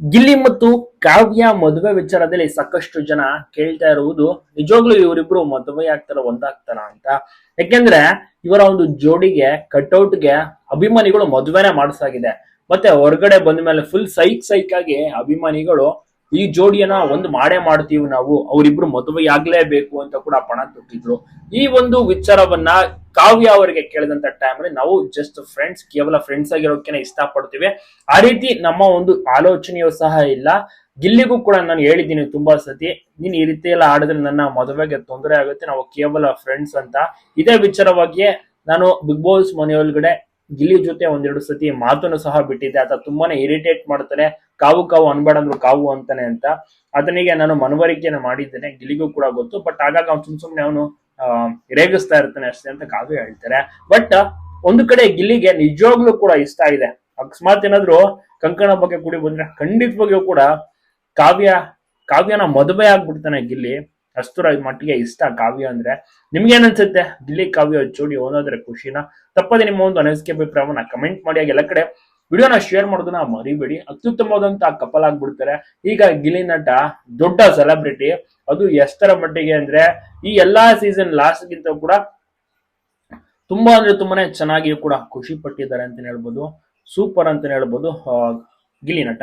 ಗಿಲ್ಲಿ ಮತ್ತು ಕಾವ್ಯ ಮದುವೆ ವಿಚಾರದಲ್ಲಿ ಸಾಕಷ್ಟು ಜನ ಕೇಳ್ತಾ ಇರುವುದು ನಿಜವಾಗ್ಲೂ ಇವರಿಬ್ರು ಮದುವೆ ಆಗ್ತಾರ ಒಂದಾಗ್ತಾರ ಅಂತ. ಯಾಕೆಂದ್ರೆ ಇವರ ಒಂದು ಜೋಡಿಗೆ ಕಟ್ಔಟ್ಗೆ ಅಭಿಮಾನಿಗಳು ಮದುವೆನೆ ಮಾಡಿಸಾಗಿದೆ. ಮತ್ತೆ ಹೊರಗಡೆ ಬಂದ ಮೇಲೆ ಫುಲ್ ಸೈಕ್ ಸೈಕ್ ಆಗಿ ಅಭಿಮಾನಿಗಳು ಈ ಜೋಡಿಯನ್ನ ಒಂದು ಮಾಡೇ ಮಾಡ್ತೀವಿ ನಾವು, ಅವರಿಬ್ರು ಮದುವೆ ಆಗ್ಲೇಬೇಕು ಅಂತ ಕೂಡ ಪಣ ತೊಟ್ಟಿದ್ರು. ಈ ಒಂದು ವಿಚಾರವನ್ನ ಕಾವ್ಯ ಅವರಿಗೆ ಕೇಳಿದಂತ ಟೈಮಲ್ಲಿ ನಾವು ಜಸ್ಟ್ ಫ್ರೆಂಡ್ಸ್ ಕೇವಲ ಫ್ರೆಂಡ್ಸ್ ಇಷ್ಟ ಇಷ್ಟಪಡ್ತೀವಿ. ಆ ರೀತಿ ನಮ್ಮ ಒಂದು ಆಲೋಚನೆಯೂ ಸಹ ಇಲ್ಲ. ಗಿಲ್ಲಿಗೂ ಕೂಡ ನಾನು ಹೇಳಿದ್ದೀನಿ ತುಂಬಾ ಸತಿ, ನೀನ್ ಈ ರೀತಿ ಎಲ್ಲ ಆಡಿದ್ರೆ ನನ್ನ ಮದುವೆಗೆ ತೊಂದರೆ ಆಗುತ್ತೆ, ನಾವು ಕೇವಲ ಫ್ರೆಂಡ್ಸ್ ಅಂತ. ಇದೇ ವಿಚಾರವಾಗಿಯೇ ನಾನು ಬಿಗ್ ಬಾಸ್ ಮನೆಯೊಳಗಡೆ ಗಿಲ್ಲಿ ಜೊತೆ ಒಂದೆರಡು ಸತಿ ಮಾತನ್ನು ಸಹ ಬಿಟ್ಟಿದ್ದೆ. ಆತ ತುಂಬಾನೇ ಇರಿಟೇಟ್ ಮಾಡ್ತಾನೆ. ಕಾವು ಕಾವು ಅನ್ಬೇಡ ಅಂದ್ರು ಕಾವು ಅಂತಾನೆ ಅಂತ. ಆತನಿಗೆ ನಾನು ಮನವರಿಕೆಯನ್ನು ಮಾಡಿದ್ದೇನೆ. ಗಿಲ್ಲಿಗೂ ಕೂಡ ಗೊತ್ತು. ಬಟ್ ಆಗಾಗ ಅವ್ನು ಸುಮ್ ಸುಮ್ನೆ ಅವನು ರೇಗಿಸ್ತಾ ಇರ್ತಾನೆ ಅಷ್ಟೇ ಅಂತ ಕಾವು ಹೇಳ್ತಾರೆ. ಬಟ್ ಒಂದು ಕಡೆ ಗಿಲ್ಲಿಗೆ ನಿಜವಾಗ್ಲೂ ಕೂಡ ಇಷ್ಟ ಇದೆ ಅಕಸ್ಮಾತ್ ಏನಾದ್ರು ಕಂಕಣ ಬಗ್ಗೆ ಕೂಡಿ ಬಂದ್ರೆ ಖಂಡಿತವಾಗಿಯೂ ಕೂಡ ಕಾವ್ಯ, ಕಾವ್ಯನ ಮದುವೆ ಆಗ್ಬಿಡ್ತಾನೆ ಗಿಲ್ಲಿ. ಅಷ್ಟರ ಮಟ್ಟಿಗೆ ಇಷ್ಟ ಕಾವ್ಯ ಅಂದ್ರೆ. ನಿಮ್ಗೆ ಅನ್ಸುತ್ತೆ ದಿಲ್ಲಿ ಕಾವ್ಯ ಜೋಡಿ ಓದೋದ್ರೆ ಖುಷಿನ? ತಪ್ಪದೆ ನಿಮ್ಮ ಒಂದು ಅನಿಸಿಕೆ ಅಭಿಪ್ರಾಯವನ್ನ ಕಮೆಂಟ್ ಮಾಡಿ ಎಲ್ಲ ಕಡೆ ವಿಡಿಯೋನ ಶೇರ್ ಮಾಡೋದನ್ನ ಮರಿಬೇಡಿ. ಅತ್ಯುತ್ತಮವಾದಂತ ಕಪಲ್ ಆಗ್ಬಿಡ್ತಾರೆ. ಈಗ ಗಿಲಿ ನಟ, ದೊಡ್ಡ ಸೆಲೆಬ್ರಿಟಿ ಅದು ಎಷ್ಟರ ಮಟ್ಟಿಗೆ ಅಂದ್ರೆ ಈ ಎಲ್ಲಾ ಸೀಸನ್ ಲಾಸ್ಟ್ ಗಿಂತ ಕೂಡ ತುಂಬಾ ಅಂದ್ರೆ ತುಂಬಾನೇ ಚೆನ್ನಾಗಿ ಕೂಡ ಖುಷಿ ಪಟ್ಟಿದ್ದಾರೆ ಅಂತಾನೆ ಹೇಳ್ಬೋದು. ಸೂಪರ್ ಅಂತಾನೆ ಹೇಳ್ಬೋದು ಗಿಲಿ ನಟ.